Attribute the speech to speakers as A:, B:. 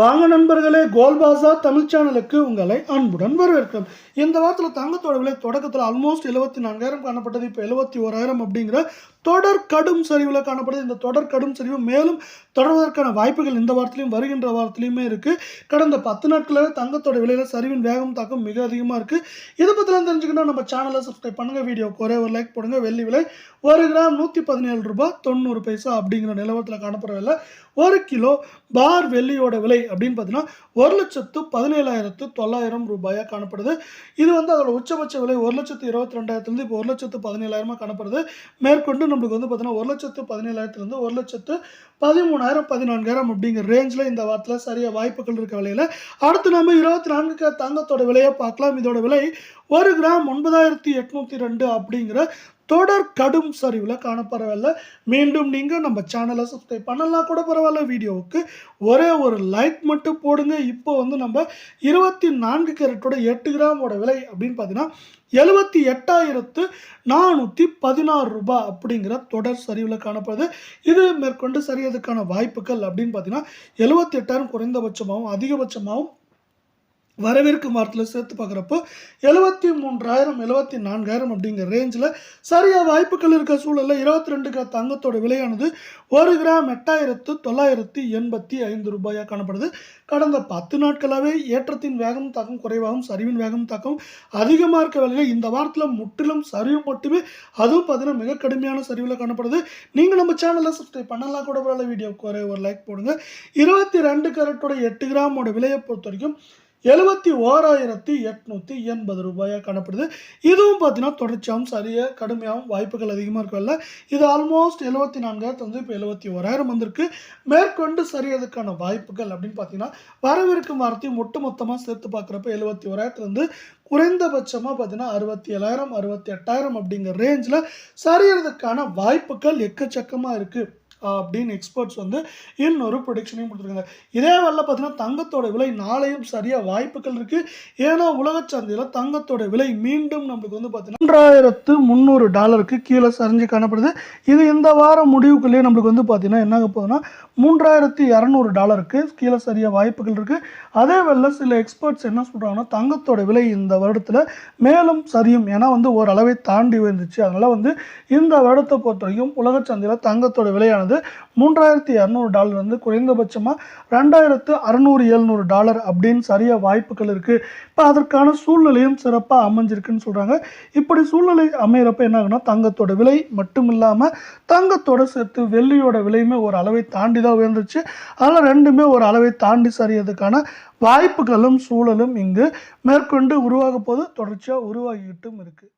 A: வாங்க நண்பர்களே கோல்பாசா தமிழ் சேனலுக்கு உங்களை அன்புடன் வரவேற்கிறோம். இந்த வாரத்தில் தங்கத்தோட விலை தொடக்கத்தில் ஆல்மோஸ்ட் எழுபத்தி நான்காயிரம் காணப்பட்டது. இப்போ எழுபத்தி ஓராயிரம் அப்படிங்கிற தொடர் கடும் சரிவில் காணப்படுது. இந்த தொடர் கடும் சரிவு மேலும் தொடர்வதற்கான வாய்ப்புகள் இந்த வாரத்திலையும் வருகின்ற வாரத்திலையுமே இருக்குது கடந்த பத்து நாட்களாகவே தங்கத்தோட விலையில் சரிவின் வேகம் தாக்கம் மிக அதிகமாக இருக்குது இதை பற்றிலாம் தெரிஞ்சுக்கணும் நம்ம சேனலை சப்ஸ்கிரைப் பண்ணுங்கள் வீடியோக்கு ஒரே ஒரு லைக் போடுங்க. வெள்ளி விலை ஒரு கிராம் நூற்றி பதினேழு ரூபாய் தொண்ணூறு பைசா அப்படிங்கிற நிலவரத்தில் காணப்படுற ஒரு கிலோ பார் வெள்ளியோட விலை அப்படின்னு பார்த்தீங்கன்னா ஒரு லட்சத்து பதினேழாயிரத்து தொள்ளாயிரம் ரூபாயாக காணப்படுது. இது வந்து அதோட உச்சபட்ச விலை ஒரு லட்சத்து இருபத்தி ரெண்டாயிரத்துலேருந்து இப்போ ஒரு லட்சத்து பதினேழாயிரமாக காணப்படுது. மேற்கொண்டு நம்மளுக்கு வந்து பார்த்தீங்கன்னா ஒரு லட்சத்து பதினேழாயிரத்துலேருந்து ஒரு லட்சத்து பதிமூணாயிரம் பதினான்காயிரம் அப்படிங்கிற ரேஞ்சில் இந்த வாரத்தில் சரியாக வாய்ப்புகள் இருக்க விலையில். அடுத்து நம்ம இருபத்தி நான்கு தங்கத்தோட விலையை பார்க்கலாம். இதோட விலை ஒரு கிராம் ஒன்பதாயிரத்தி எட்நூற்றி ரெண்டு அப்படிங்கிற தொடர் கடும் சரிவில் காணப்படவில்லை. மீண்டும் நீங்கள் நம்ம சேனலை சப்ஸ்கிரைப் பண்ணலாம் கூட பரவாயில்ல. வீடியோவுக்கு ஒரே ஒரு லைக் மட்டும் போடுங்க. இப்போ வந்து நம்ம இருபத்தி நான்கு கேரட்டோட எட்டு கிராமோட விலை அப்படின்னு பார்த்தீங்கன்னா எழுபத்தி எட்டாயிரத்து நானூற்றி பதினாறு ரூபாய் அப்படிங்கிற தொடர் சரிவில் காணப்படுது. இது மேற்கொண்டு சரியதுக்கான வாய்ப்புகள் அப்படின்னு பார்த்தீங்கன்னா எழுபத்தி எட்டாயிரம் குறைந்தபட்சமாகவும் அதிகபட்சமாகவும் வரவிருக்கும் வாரத்தில் சேர்த்து பார்க்குறப்போ எழுபத்தி மூன்றாயிரம் எழுபத்தி நான்காயிரம் அப்படிங்கிற ரேஞ்சில் சரியாக வாய்ப்புகள் இருக்க சூழலில் இருபத்தி ரெண்டு கிராம் தங்கத்தோட விலையானது ஒரு கிராம் எட்டாயிரத்து தொள்ளாயிரத்தி எண்பத்தி ஐந்து ரூபாயாக காணப்படுது. கடந்த பத்து நாட்களாகவே ஏற்றத்தின் வேகம் தாக்கம் குறைவாகவும் சரிவின் வேகம் தாக்கம் அதிகமாக இருக்க வேலையில் இந்த வாரத்தில் முற்றிலும் சரிவு மட்டுமே அதுவும் பார்த்தீங்கன்னா மிக கடுமையான சரிவில் காணப்படுது. நீங்கள் நம்ம சேனலை சப்ஸ்கிரைப் பண்ணலாம் கூட பரவாயில்ல வீடியோக்கு குறை ஒரு லைக் போடுங்க. இருபத்தி ரெண்டு கேரட்டோட எட்டு கிராமோட விலையை பொறுத்த வரைக்கும் எழுபத்தி ஓராயிரத்தி எட்நூற்றி எண்பது ரூபாயாக காணப்படுது. இதுவும் பார்த்தீங்கன்னா தொடர்ச்சியாகவும் சரியாக கடுமையாகவும் வாய்ப்புகள் அதிகமாக இருக்கும்ல இது ஆல்மோஸ்ட் எழுபத்தி நான்காயிரத்து வந்து இப்போ எழுபத்தி ஓராயிரம் வந்திருக்கு. மேற்கொண்டு சரியதுக்கான வாய்ப்புகள் அப்படின்னு பார்த்தீங்கன்னா வரவிருக்கும் வாரத்தையும் ஒட்டு மொத்தமாக சேர்த்து பார்க்குறப்ப எழுபத்தி ஓராயிரத்துலேருந்து குறைந்தபட்சமாக பார்த்தீங்கன்னா அறுபத்தி ஏழாயிரம் அறுபத்தி எட்டாயிரம் அப்படிங்கிற ரேஞ்சில் சரியறதுக்கான வாய்ப்புகள் எக்கச்சக்கமாக இருக்குது அப்படின்னு எக்ஸ்பர்ட்ஸ் வந்து இன்னொரு ப்ரொடிக்ஷனையும் கொடுத்துருக்காங்க. இதே வேலை பார்த்தீங்கன்னா தங்கத்தோட விலை நாளையும் சரியாக வாய்ப்புகள் இருக்குது ஏன்னா உலக சந்தையில் தங்கத்தோட விலை மீண்டும் நம்மளுக்கு வந்து பார்த்தீங்கன்னா மூன்றாயிரத்து முந்நூறு டாலருக்கு கீழே சரிஞ்சு காணப்படுது. இது இந்த வாரம் முடிவுக்குள்ளேயே நம்மளுக்கு வந்து பார்த்தீங்கன்னா என்ன போகுதுன்னா மூன்றாயிரத்தி இரநூறு டாலருக்கு கீழே சரியாக வாய்ப்புகள் இருக்குது அதே வேலை சில எக்ஸ்பர்ட்ஸ் என்ன சொல்கிறாங்கன்னா தங்கத்தோட விலை இந்த வருடத்தில் மேலும் சரியும். ஏன்னா வந்து ஓரளவை தாண்டி வந்துச்சு அதனால் வந்து இந்த வருடத்தை பொறுத்த வரைக்கும் உலக சந்தையில் தங்கத்தோட விலையானது மூன்றாயிரத்தி இரநூறு டாலர் வந்து குறைந்தபட்சமாக ரெண்டாயிரத்து அறநூறு எழுநூறு டாலர் அப்படின்னு சரியாக வாய்ப்புகள் இருக்குது இப்போ அதற்கான சூழ்நிலையும் சிறப்பாக அமைஞ்சிருக்குன்னு சொல்கிறாங்க இப்படி சூழ்நிலை அமையிறப்ப என்ன ஆகுனா தங்கத்தோட விலை மட்டும் இல்லாமல் தங்கத்தோட சேர்த்து வெள்ளியோட விலையுமே ஒரு அளவை தாண்டி தான் உயர்ந்துச்சு அதனால் ரெண்டுமே ஒரு அளவை தாண்டி சரியதுக்கான வாய்ப்புகளும் சூழலும் இங்கு மேற்கொண்டு உருவாக போது தொடர்ச்சியாக உருவாகிக்கிட்டும் இருக்குது